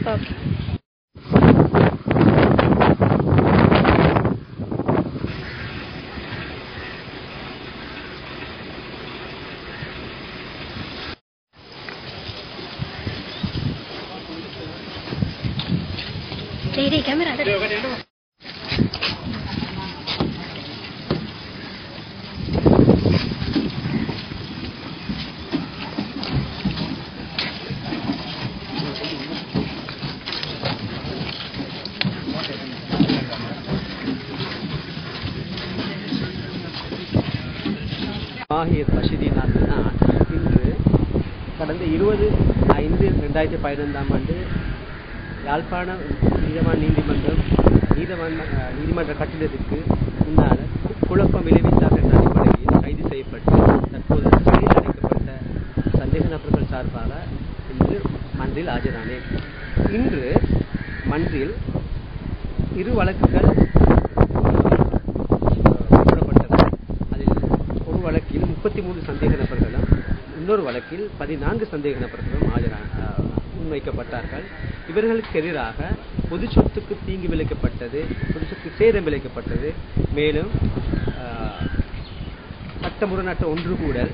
Okay. Lady, camera. அது மாஹிர் இன்று கடந்த இருபது ஐந்து ரெண்டாயிரத்தி பதினைந்தாம் ஆண்டு யாழ்ப்பாண நீதவான் நீதிமன்றம் நீதவான் நீதிமன்ற கட்டிடத்திற்கு முன்னால் குழப்பம் விளைவித்தார் என்ற அடிப்படையில் கைது செய்யப்பட்டு தற்போது சிறையில் அடைக்கப்பட்ட சந்தேக நபர்கள் சார்பாக இன்று மன்றில் ஆஜரானேன். இன்று மன்றில் இரு வழக்கு போடப்பட்டது அதில் ஒரு வழக்கில் முப்பத்தி மூன்று சந்தேக நபர்களும் இன்னொரு வழக்கில் பதினான்கு சந்தேக நபர்களும் முன்வைக்கப்பட்டார்கள். இவர்களுக்கு எதிராக பொது சொத்துக்கு தீங்கு விளைக்கப்பட்டது பொது சொத்து சேதம் விளைக்கப்பட்டது மேலும் அஹ், சட்டமுரணற்ற ஒன்று கூடல்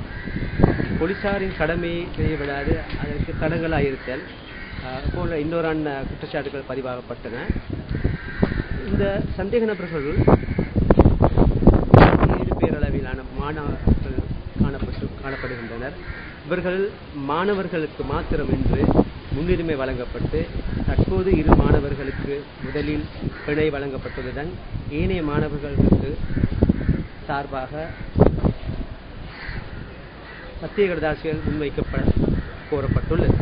போலீசாரின் கடமையை செய்யவிடாது அதற்கு தடங்களாக இருத்தல் போன்ற இன்னொரு குற்றச்சாட்டுகள் பதிவாகப்பட்டன. இந்த சந்தேக நபர்களுள் ஏழு பேரளவிலான மாணவர் காணப்பட்டு காணப்படுகின்றனர். இவர்கள் மாணவர்களுக்கு மாத்திரம் என்று முன்னுரிமை வழங்கப்பட்டு தற்போது இரு மாணவர்களுக்கு முதலில் பிணை வழங்கப்பட்டுள்ளதுடன் ஏனைய மாணவர்களுக்கு சார்பாக சத்தியகரதாசிகள் முன்வைக்கப்பட கோரப்பட்டுள்ளது.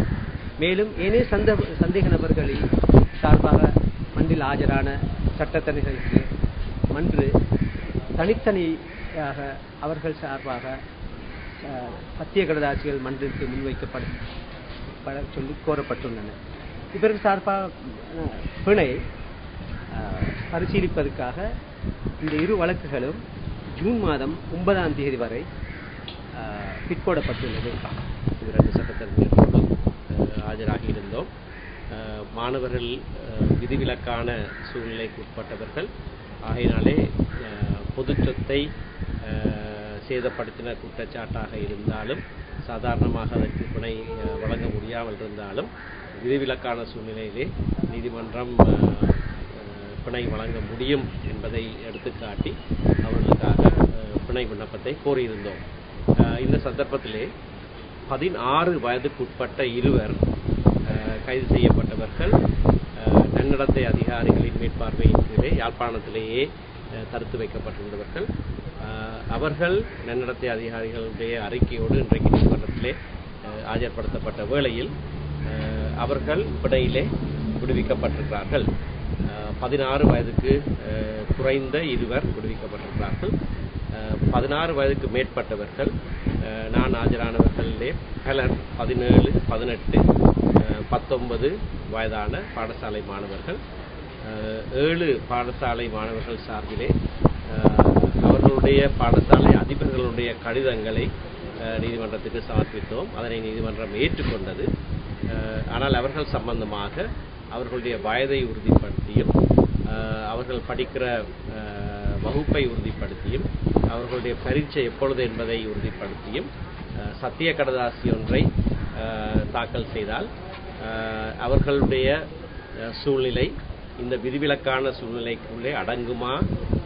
மேலும் ஏனைய சந்த சந்தேக நபர்களில் சார்பாக மன்றில் ஆஜரான சட்டத்தணிகளுக்கு மன்று தனித்தனியாக அவர்கள் சார்பாக சத்திய கடதாசிகள் மன்றிற்கு முன்வைக்கப்பட பட சொல்லி கோரப்பட்டுள்ளன. இவர்கள் சார்பாக பிணை பரிசீலிப்பதற்காக இந்த இரு வழக்குகளும் ஜூன் மாதம் ஒன்பதாம் தேதி வரை பிற்போடப்பட்டுள்ளது இது ரெண்டு ஆஜராகியிருந்தோம். மாணவர்கள் விதிவிலக்கான சூழ்நிலைக்கு உட்பட்டவர்கள். ஆகையினாலே பொது சொத்தை சேதப்படுத்தின குற்றச்சாட்டாக இருந்தாலும் சாதாரணமாக அதற்கு பிணை வழங்க முடியாமல் இருந்தாலும் விதிவிலக்கான சூழ்நிலையிலே நீதிமன்றம் பிணை வழங்க முடியும் என்பதை எடுத்துக்காட்டி அவர்களுக்காக பிணை விண்ணப்பத்தை கோரியிருந்தோம். இந்த சந்தர்ப்பத்திலே பதினாறு வயதுக்குட்பட்ட இருவர் கைது செய்யப்பட்டவர்கள் நன்னடத்தை அதிகாரிகளின் மேற்பார்வையின் கீழே யாழ்ப்பாணத்திலேயே தடுத்து வைக்கப்பட்டிருந்தவர்கள். அவர்கள் நன்னடத்தை அதிகாரிகளுடைய அறிக்கையோடு இன்றைக்கு நீதிமன்றத்திலே ஆஜர்படுத்தப்பட்ட வேளையில் அவர்கள் பிடையிலே விடுவிக்கப்பட்டிருக்கிறார்கள். பதினாறு வயதுக்கு குறைந்த இருவர் விடுவிக்கப்பட்டிருக்கிறார்கள். பதினாறு வயதுக்கு மேற்பட்டவர்கள் நான் ஆஜரானவர்களிலே பலர் பதினேழு பதினெட்டு பத்தொன்பது வயதான பாடசாலை மாணவர்கள் ஏழு பாடசாலை மாணவர்கள் சார்பிலே அவர்களுடைய பாடசாலை அதிபர்களுடைய கடிதங்களை நீதிமன்றத்துக்கு சமர்ப்பித்தோம். அதனை நீதிமன்றம் ஏற்றுக்கொண்டது. ஆனால் அவர்கள் சம்பந்தமாக அவர்களுடைய வயதை உறுதிப்படுத்தியும் அவர்கள் படிக்கிற வகுப்பை உறுதிப்படுத்தியும் அவர்களுடைய பரீட்சை எப்பொழுது என்பதை உறுதிப்படுத்தியும் சத்திய கடதாசி ஒன்றை தாக்கல் செய்தால் அவர்களுடைய சூழ்நிலை இந்த விதிவிலக்கான சூழ்நிலைக்குள்ளே அடங்குமா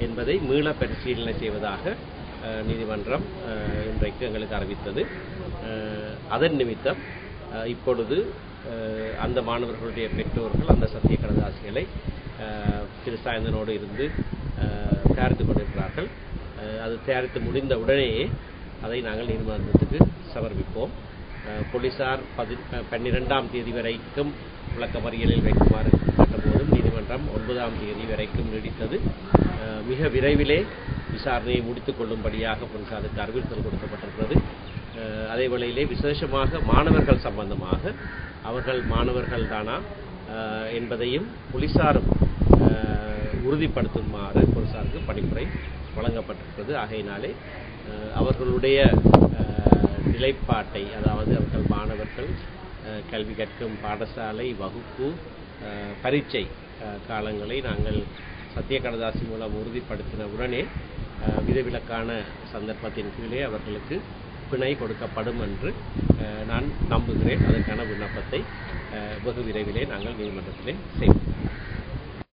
என்பதை மீள பரிசீலனை செய்வதாக நீதிமன்றம் இன்றைக்கு எங்களுக்கு அறிவித்தது. அதன் நிமித்தம் இப்பொழுது அந்த மாணவர்களுடைய பெற்றோர்கள் அந்த சத்திய கடதாசிகளை திரு சாயந்தனோடு இருந்து தயாரித்து தயாரித்துக் கொண்டிருக்கிறார்கள். அது தயாரித்து முடிந்த உடனேயே அதை நாங்கள் நீதிமன்றத்துக்கு சமர்ப்பிப்போம். போலீசார் பதி பன்னிரெண்டாம் தேதி வரைக்கும் விளக்கமறியலில் வைக்குமாறு கேட்டபோதும் நீதிமன்றம் ஒன்பதாம் தேதி வரைக்கும் நீடித்தது. மிக விரைவிலே விசாரணையை முடித்துக் கொள்ளும்படியாக போலீசாருக்கு அறிவுறுத்தல் கொடுக்கப்பட்டிருக்கிறது. அதே வேளையிலே விசேஷமாக மாணவர்கள் சம்பந்தமாக அவர்கள் மாணவர்கள் தானா என்பதையும் போலீசாரும் உறுதிப்படுத்துமாறு போலீசாருக்கு பணிப்புரை வழங்கப்பட்டிருக்கிறது. ஆகையினாலே அவர்களுடைய நிலைப்பாட்டை அதாவது அவர்கள் மாணவர்கள் கல்வி கற்கும் பாடசாலை வகுப்பு பரீட்சை காலங்களை நாங்கள் சத்திய கடதாசி மூலம் உறுதிப்படுத்தின உடனே விதவிலக்கான விதிவிலக்கான சந்தர்ப்பத்தின் கீழே அவர்களுக்கு பிணை கொடுக்கப்படும் என்று நான் நம்புகிறேன். அதற்கான விண்ணப்பத்தை வெகு விரைவிலே நாங்கள் நீதிமன்றத்திலே செய்வோம்.